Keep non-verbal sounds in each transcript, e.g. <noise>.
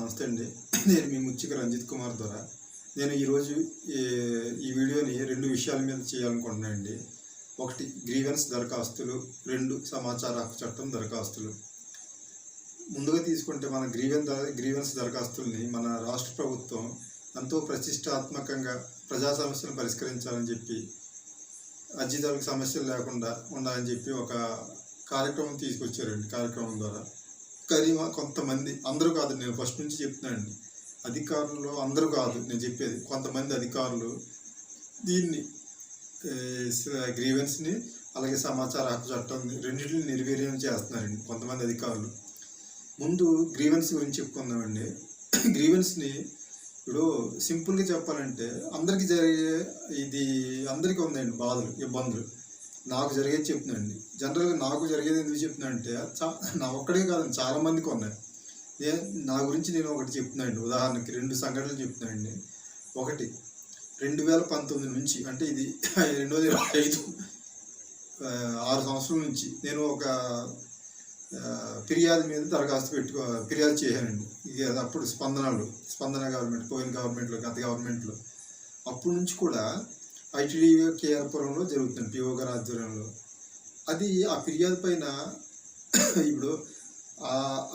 నమస్తే అండి. నేను మీ ముచ్చిక రంజిత్ కుమార్ ద్వారా నేను ఈరోజు ఈ- ఈ వీడియోని రెండు విషయాల మీద చేయాలనుకుంటున్నాను అండి. ఒకటి గ్రీవెన్స్ దరఖాస్తులు. రెండు సమాచార హక్కు చట్టం దరఖాస్తులు. ముందుగా తీసుకుంటే మన గ్రీవెన్ గ్రీవెన్స్ దరఖాస్తుల్ని మన రాష్ట్ర ప్రభుత్వం ఎంతో ప్రతిష్టాత్మకంగా ప్రజా సమస్యలను పరిష్కరించాలని చెప్పి అర్జీదారులకు సమస్యలు లేకుండా ఉండాలని చెప్పి ఒక కార్యక్రమం తీసుకొచ్చారండి కార్యక్రమం ద్వారా. కానీ కొంతమంది. అందరూ కాదు నేను ఫస్ట్ నుంచి చెప్తున్నానండి. అధికారులు అందరూ కాదు నేను చెప్పేది. కొంతమంది అధికారులు దీన్ని గ్రీవెన్స్ని అలాగే సమాచార హక్కు చట్టం రెండింటిని నిర్వీర్యం చేస్తున్నారండి కొంతమంది అధికారులు. ముందు గ్రీవెన్స్ గురించి చెప్పుకుందామండి. గ్రీవెన్స్ని ఇప్పుడు సింపుల్గా చెప్పాలంటే అందరికీ జరిగే ఇది అందరికీ ఉందండి బాధలు ఇబ్బందులు. నాకు జరిగేది చెప్తున్నానండి జనరల్గా నాకు జరిగేది ఎందుకు చెప్తున్నానంటే చా నా ఒక్కడే కాదండి చాలా మందికి ఉన్నాయి నేను నా గురించి నేను ఒకటి చెప్తున్నానండి. ఉదాహరణకి రెండు సంఘటనలు చెప్తున్నాండి ఒకటి రెండు వేల పంతొమ్మిది నుంచి అంటే ఇది <laughs> రెండు వేల ఇరవై ఐదు ఆరు సంవత్సరాల నుంచి నేను ఒక ఫిర్యాదు మీద దరఖాస్తు పెట్టుకో ఫిర్యాదు చేశానండి. ఇక అది అప్పుడు స్పందనలు స్పందన గవర్నమెంట్ పోయిన గవర్నమెంట్లో గత గవర్నమెంట్లో. అప్పటి నుంచి కూడా ఐటీడీ కేఆర్పురంలో జరుగుతుంది పిఓ గారి ఆధ్వర్యంలో. అది ఆ ఫిర్యాదు పైన <clears throat> ఇప్పుడు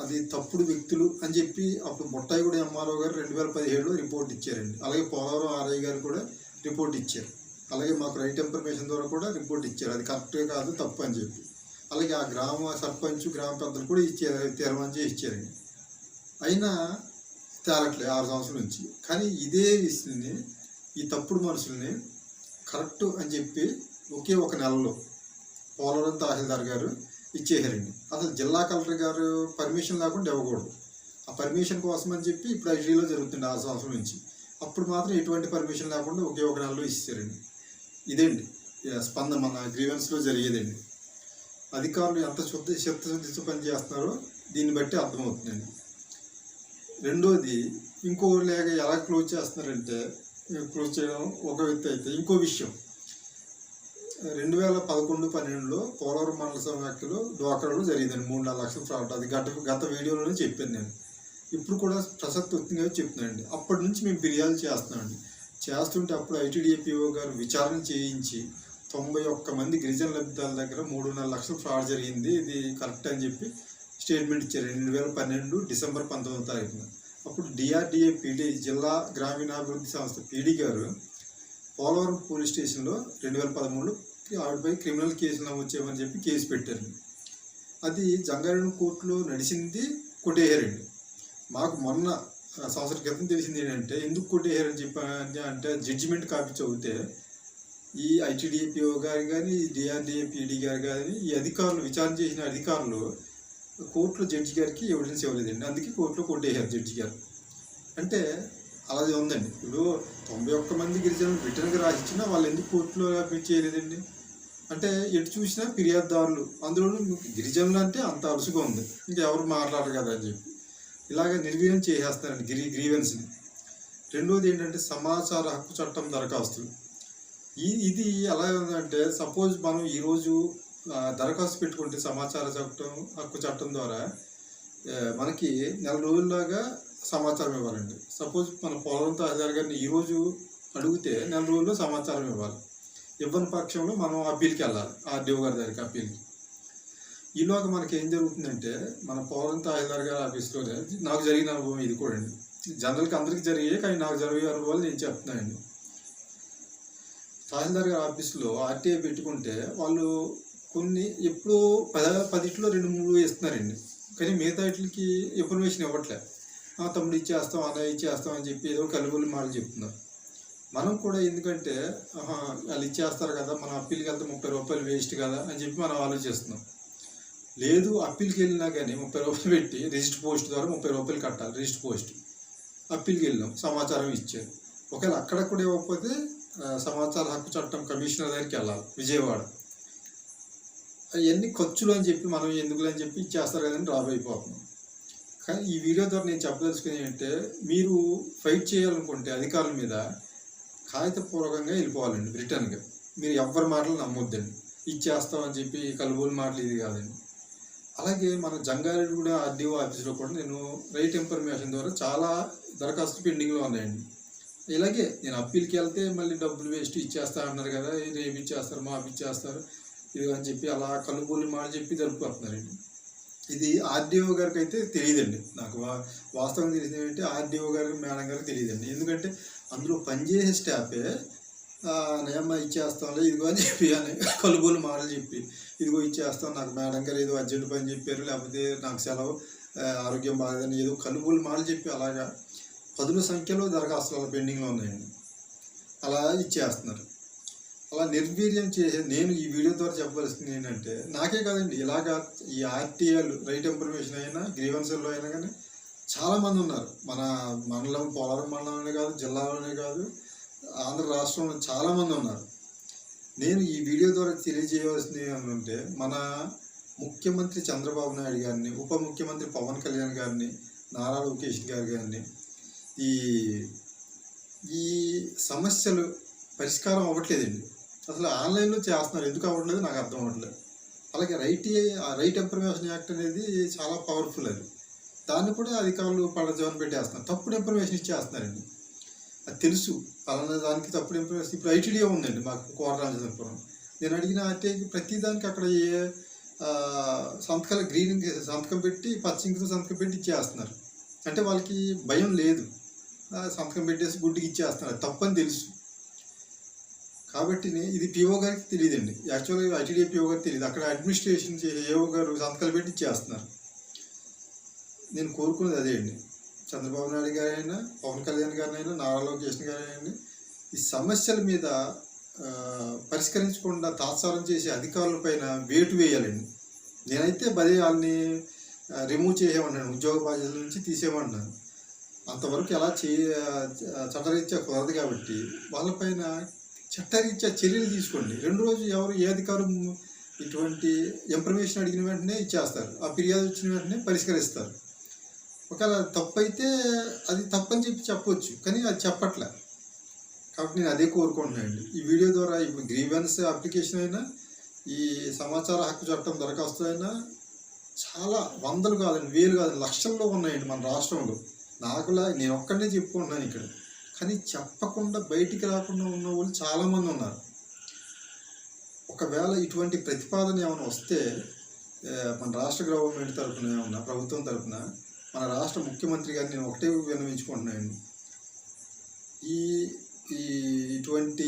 అది తప్పుడు వ్యక్తులు అని చెప్పి అప్పుడు బొట్టాయిగూడ ఎంఆర్ఓ గారు రెండు వేల పదిహేడులో రిపోర్ట్ ఇచ్చారండి. అలాగే పోలవరం ఆర్ఐ గారు కూడా రిపోర్ట్ ఇచ్చారు. అలాగే మాకు రైట్ ఇన్ఫర్మేషన్ ద్వారా కూడా రిపోర్ట్ ఇచ్చారు. అది కరెక్టే కాదు తప్పు అని చెప్పి. అలాగే ఆ గ్రామ సర్పంచ్ గ్రామ పెద్దలు కూడా ఇచ్చారు తీర్మానం ఇచ్చారండి అయినా తేలట్లేదు ఆరు సంవత్సరాల నుంచి. కానీ ఇదే విషయాన్ని ఈ తప్పుడు మనుషుల్ని కరెక్ట్ అని చెప్పి ఒకే ఒక నెలలో పోలవరం తహసీల్దార్ గారు ఇచ్చేసారండి అసలు జిల్లా కలెక్టర్ గారు పర్మిషన్ లేకుండా ఇవ్వకూడదు. ఆ పర్మిషన్ కోసం అని చెప్పి ఇప్పుడు ఐటీలో జరుగుతుంది ఆ సంవత్సరం నుంచి. అప్పుడు మాత్రం ఎటువంటి పర్మిషన్ లేకుండా ఒకే ఒక నెలలో ఇచ్చారండి ఇదేండి స్పందన మన గ్రీవెన్స్లో జరిగేదండి. అధికారులు ఎంత శుద్ధ చిత్తశుద్ధితో పనిచేస్తున్నారో దీన్ని బట్టి అర్థమవుతుందండి. రెండోది ఇంకో లేక ఎలా క్లోజ్ చేస్తున్నారంటే క్లోజ్ చేయడం ఒక వ్యక్తి అయితే. ఇంకో విషయం. రెండు వేల పదకొండు పన్నెండులో పోలవరం మండల సమాఖ్యలో డ్వాక్రాలో జరిగిందండి. మూడు నాలుగు లక్షల ఫ్రాడ్. అది గత గత వీడియోలోనే చెప్పాను నేను. ఇప్పుడు కూడా ప్రసక్తంగా చెప్తున్నానండి. అప్పటి నుంచి మేము ఫిర్యాదు చేస్తున్నామండి. చేస్తుంటే అప్పుడు ఐటీడీఏపీఓ గారు విచారణ చేయించి తొంభై ఒక్క మంది గిరిజన లబ్ధిదారుల దగ్గర మూడున్నర లక్షల ఫ్రాడ్ జరిగింది. ఇది కరెక్ట్ అని చెప్పి స్టేట్మెంట్ ఇచ్చారు. రెండు వేల పన్నెండు డిసెంబర్ పంతొమ్మిదో తారీఖున. అప్పుడు డిఆర్డిఏ పీడీ జిల్లా గ్రామీణాభివృద్ధి సంస్థ పీడీ గారు పోలవరం పోలీస్ స్టేషన్లో రెండు వేల పదమూడులో ఆవిడపై క్రిమినల్ కేసు నమోదు చేయమని చెప్పి కేసు పెట్టారు. అది జంగారెడ్డి కోర్టులో నడిచింది కొట్టేయారండి మాకు మొన్న ఆ, సంవత్సరం క్రితం తెలిసింది ఏంటంటే ఎందుకు కొట్టేయారని చెప్పి అంటే జడ్జిమెంట్ కాపీ చదివితే ఈ ఐటీడీపీఓ గారు కానీ డిఆర్డిఏ పీడీ గారు కానీ ఈ అధికారులు విచారణ చేసిన అధికారులు కోర్టులో జడ్జి గారికి ఎవిడెన్స్ ఇవ్వలేదండి. అందుకే కోర్టులో కొట్టేశారు జడ్జి గారు. అంటే అలాగే ఉందండి. ఇప్పుడు తొంభై ఒక్క మంది గిరిజనులు రిటర్న్గా రాసిచ్చినా వాళ్ళు ఎందుకు కోర్టులో అడ్మిట్ చేయలేదండి? అంటే ఎటు చూసినా ఫిర్యాదుదారులు. అందులోనూ గిరిజనులు అంటే అంత అరుసుగా ఉంది. ఇంకా ఎవరు మాట్లాడరు కదా అని చెప్పి. ఇలాగ నిర్వీర్యం చేసేస్తారండి గిరి గ్రీవెన్స్ని. రెండోది ఏంటంటే సమాచార హక్కు చట్టం దరఖాస్తులు. ఈ ఇది ఎలా ఉందంటే సపోజ్ మనం ఈరోజు దరఖాస్తు పెట్టుకుంటే సమాచార చట్టం హక్కు చట్టం ద్వారా మనకి నెల రోజుల్లాగా సమాచారం ఇవ్వాలండి. సపోజ్ మన పోలవరం తహసీల్దార్ గారిని ఈరోజు అడిగితే నెల రోజుల్లో సమాచారం ఇవ్వాలి. ఇవ్వని పక్షంలో మనం అప్పీల్కి వెళ్ళాలి ఆర్డీఓ గారి దగ్గరికి అప్పీల్కి. ఈలోగా మనకి ఏం జరుగుతుందంటే మన పోలవరం తహసీల్దార్ గారి ఆఫీస్లోనే నాకు జరిగిన అనుభవం ఇది కూడా అండి. జనరల్కి అందరికీ జరిగే కానీ నాకు జరిగే అనుభవాలు నేను చెప్తున్నానండి. తహసీల్దార్ గారి ఆఫీస్లో ఆర్టీఐ పెట్టుకుంటే వాళ్ళు కొన్ని ఎప్పుడు పద పదిట్లో రెండు మూడు ఇస్తున్నారండి కానీ మిగతా వాటికి ఇన్ఫర్మేషన్ ఇవ్వట్లే. ఆ, తమ్ముడు ఇచ్చేస్తాం అన్న ఇచ్చేస్తాం అని చెప్పి ఏదో కలుగులు మాటలు చెప్తున్నారు. మనం కూడా ఎందుకంటే వాళ్ళు ఇచ్చేస్తారు కదా మనం అప్పీల్కి వెళ్తే ముప్పై రూపాయలు వేస్ట్ కదా అని చెప్పి మనం ఆలోచిస్తున్నాం. లేదు అప్పీల్కి వెళ్ళినా కానీ ముప్పై రూపాయలు పెట్టి రిజిస్టర్ పోస్ట్ ద్వారా ముప్పై రూపాయలు కట్టాలి రిజిస్టర్ పోస్ట్. అప్పీల్కి వెళ్ళాం సమాచారం ఇచ్చారు. ఒకవేళ అక్కడ కూడా ఇవ్వకపోతే సమాచార హక్కు చట్టం కమిషనర్ దగ్గరికి వెళ్ళాలి విజయవాడ. అవన్నీ ఖర్చులు అని చెప్పి మనం ఎందుకులు అని చెప్పి ఇచ్చేస్తారు కదండి రాబోయిపోతుంది కానీ ఈ వీడియో ద్వారా నేను చెప్పదలుచుకునేది ఏంటంటే మీరు ఫైట్ చేయాలనుకుంటే అధికారుల మీద కాగితపూర్వకంగా వెళ్ళిపోవాలండి రిటర్న్గా. మీరు ఎవరి మాటలు నమ్మొద్దండి. ఇచ్చేస్తామని చెప్పి కలుబోలు మాటలు ఇది కాదండి. అలాగే మన జంగారెడ్డి కూడా ఆర్డీఓ ఆఫీస్లో కూడా నేను రైట్ ఇన్ఫర్మేషన్ ద్వారా చాలా దరఖాస్తు పెండింగ్లో ఉన్నాయండి. ఇలాగే నేను అప్పీల్కి వెళ్తే మళ్ళీ డబ్బులు వేస్ట్ ఇచ్చేస్తా అన్నారు కదా రేపు ఇచ్చేస్తారు మా ఇచ్చేస్తారు. ఇది అని చెప్పి అలా కలుబోలు మాట చెప్పి జరుపుకుంటున్నారండి ఇది ఆర్డీఓ గారికి అయితే తెలియదండి. నాకు వా- వాస్తవం తెలిసింది ఏంటంటే ఆర్డీఓ గారికి మేడం గారికి తెలియదండి. ఎందుకంటే అందులో పనిచేసే స్టాఫే ఆ, నేమ్మ ఇచ్చేస్తాంలే ఇదిగో అని చెప్పి అని కలుబోలు మాటలు చెప్పి ఇదిగో ఇచ్చేస్తాం నాకు మేడం గారు ఏదో అర్జెంట్ పని చెప్పారు లేకపోతే నాకు సెలవు ఆరోగ్యం బాగాలేదని ఏదో కలుబోలు మాటలు చెప్పి అలాగా పదుల సంఖ్యలో దరఖాస్తులు పెండింగ్లో ఉన్నాయండి. అలా ఇచ్చేస్తున్నారు. అలా నిర్వీర్యం చేసే నేను ఈ వీడియో ద్వారా చెప్పవలసింది ఏంటంటే నాకే కాదండి ఇలాగా ఈ ఆర్టీఎల్ రైట్ ఇన్ఫర్మేషన్ అయినా గ్రీవెన్సల్లో అయినా కానీ చాలామంది ఉన్నారు. మన మండలం పోలవరం మండలంలోనే కాదు జిల్లాలోనే కాదు ఆంధ్ర రాష్ట్రంలో చాలామంది ఉన్నారు. నేను ఈ వీడియో ద్వారా తెలియజేయవలసింది ఏమంటే మన ముఖ్యమంత్రి చంద్రబాబు నాయుడు గారిని ఉప ముఖ్యమంత్రి పవన్ కళ్యాణ్ గారిని నారా లోకేష్ గారు గారిని ఈ ఈ సమస్యలు పరిష్కారం అవ్వట్లేదండి. అసలు ఆన్లైన్లో చేస్తున్నారు. ఎందుకు అవ్వట్లేదు? నాకు అర్థం అవ్వట్లేదు. అలాగే రైట్ రైట్ ఇన్ఫర్మేషన్ యాక్ట్ అనేది చాలా పవర్ఫుల్ అది. దాన్ని కూడా అధికారులు పడజోని పెట్టేస్తున్నారు. తప్పుడు ఇన్ఫర్మేషన్ ఇచ్చేస్తున్నారండి. అది తెలుసు. పలానా దానికి తప్పుడు ఇన్ఫర్మేషన్. ఇప్పుడు ఐటీడీఏ ఉందండి మాకు కోరరాజపురం నేను అడిగిన అంటే ప్రతి దానికి అక్కడ ఏ సంతకాల గ్రీన్ సంతకం పెట్టి పచ్చింకితో సంతకం పెట్టి ఇచ్చేస్తున్నారు. అంటే వాళ్ళకి భయం లేదు. సంతకం పెట్టేసి గుడ్డికి ఇచ్చేస్తున్నారు. తప్పని తెలుసు. కాబట్టి ఇది పిఓ గారికి తెలియదండి. యాక్చువల్గా ఐటీడీఏ పిఓ గారికి తెలియదు. అక్కడ అడ్మినిస్ట్రేషన్ చేసే ఏఓ గారు సంతకాలు పెట్టి చేస్తున్నారు నేను కోరుకున్నది అదే అండి. చంద్రబాబు నాయుడు గారైనా పవన్ కళ్యాణ్ గారినైనా నారా లోకేష్ గారైనా ఈ సమస్యల మీద పరిష్కరించకుండా తాత్సారం చేసే అధికారులపైన వేటు వేయాలండి. నేనైతే బదే వాళ్ళని రిమూవ్ చేయమన్నాను ఉద్యోగ బాధ్యతల నుంచి తీసేయమన్నాను అంతవరకు ఎలా చే చట్టరీత్యా కుదరదు కాబట్టి వాళ్ళపైన చట్టరీత్యా చర్యలు తీసుకోండి. రెండు రోజులు ఎవరు ఏ అధికారం ఇటువంటి ఇన్ఫర్మేషన్ అడిగిన వెంటనే ఇచ్చేస్తారు. ఆ ఫిర్యాదు వచ్చిన వెంటనే పరిష్కరిస్తారు. ఒకవేళ తప్పు అయితే అది తప్పని చెప్పి చెప్పవచ్చు కానీ అది చెప్పట్లే. కాబట్టి నేను అదే కోరుకుంటున్నానండి. ఈ వీడియో ద్వారా ఇప్పుడు గ్రీవెన్స్ అప్లికేషన్ అయినా ఈ సమాచార హక్కు చట్టం దరఖాస్తు అయినా చాలా వందలు కాదండి వేలు కాదండి లక్షల్లో ఉన్నాయండి మన రాష్ట్రంలో. నాకులా నేను ఒక్కడనే చెప్పుకుంటున్నాను ఇక్కడ. కానీ చెప్పకుండా బయటికి రాకుండా ఉన్న వాళ్ళు చాలామంది ఉన్నారు. ఒకవేళ ఇటువంటి ప్రతిపాదన ఏమైనా వస్తే మన రాష్ట్ర గవర్నమెంట్ తరఫున ఏమన్నా ప్రభుత్వం తరఫున మన రాష్ట్ర ముఖ్యమంత్రి గారిని నేను ఒకటే విన్నవించుకుంటున్నాను ఈ ఈ ఇటువంటి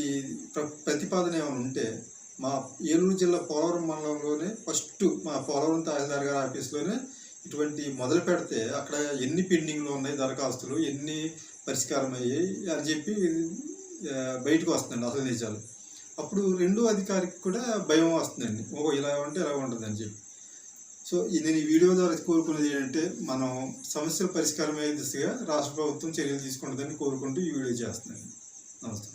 ప్ర ప్రతిపాదన ఏమైనా ఉంటే మా ఏలూరు జిల్లా పోలవరం మండలంలోనే ఫస్ట్ మా పోలవరం తహసీల్దార్ గారి ఆఫీస్లోనే ఇటువంటి మొదలు పెడితే అక్కడ ఎన్ని పెండింగ్లో ఉన్నాయి దరఖాస్తులు ఎన్ని పరిష్కారం అయ్యాయి అని చెప్పి బయటకు వస్తుందండి అసలు నిజాలు. అప్పుడు రెండో అధికారికి కూడా భయం వస్తుందండి. ఓ ఇలా ఉంటే ఇలా ఉంటుందని చెప్పి. సో నేను ఈ వీడియో ద్వారా కోరుకున్నది ఏంటంటే మనం సమస్యల పరిష్కారం అయ్యే దిశగా రాష్ట్ర ప్రభుత్వం చర్యలు తీసుకుంటుందని కోరుకుంటూ ఈ వీడియో చేస్తున్నాను. నమస్తే.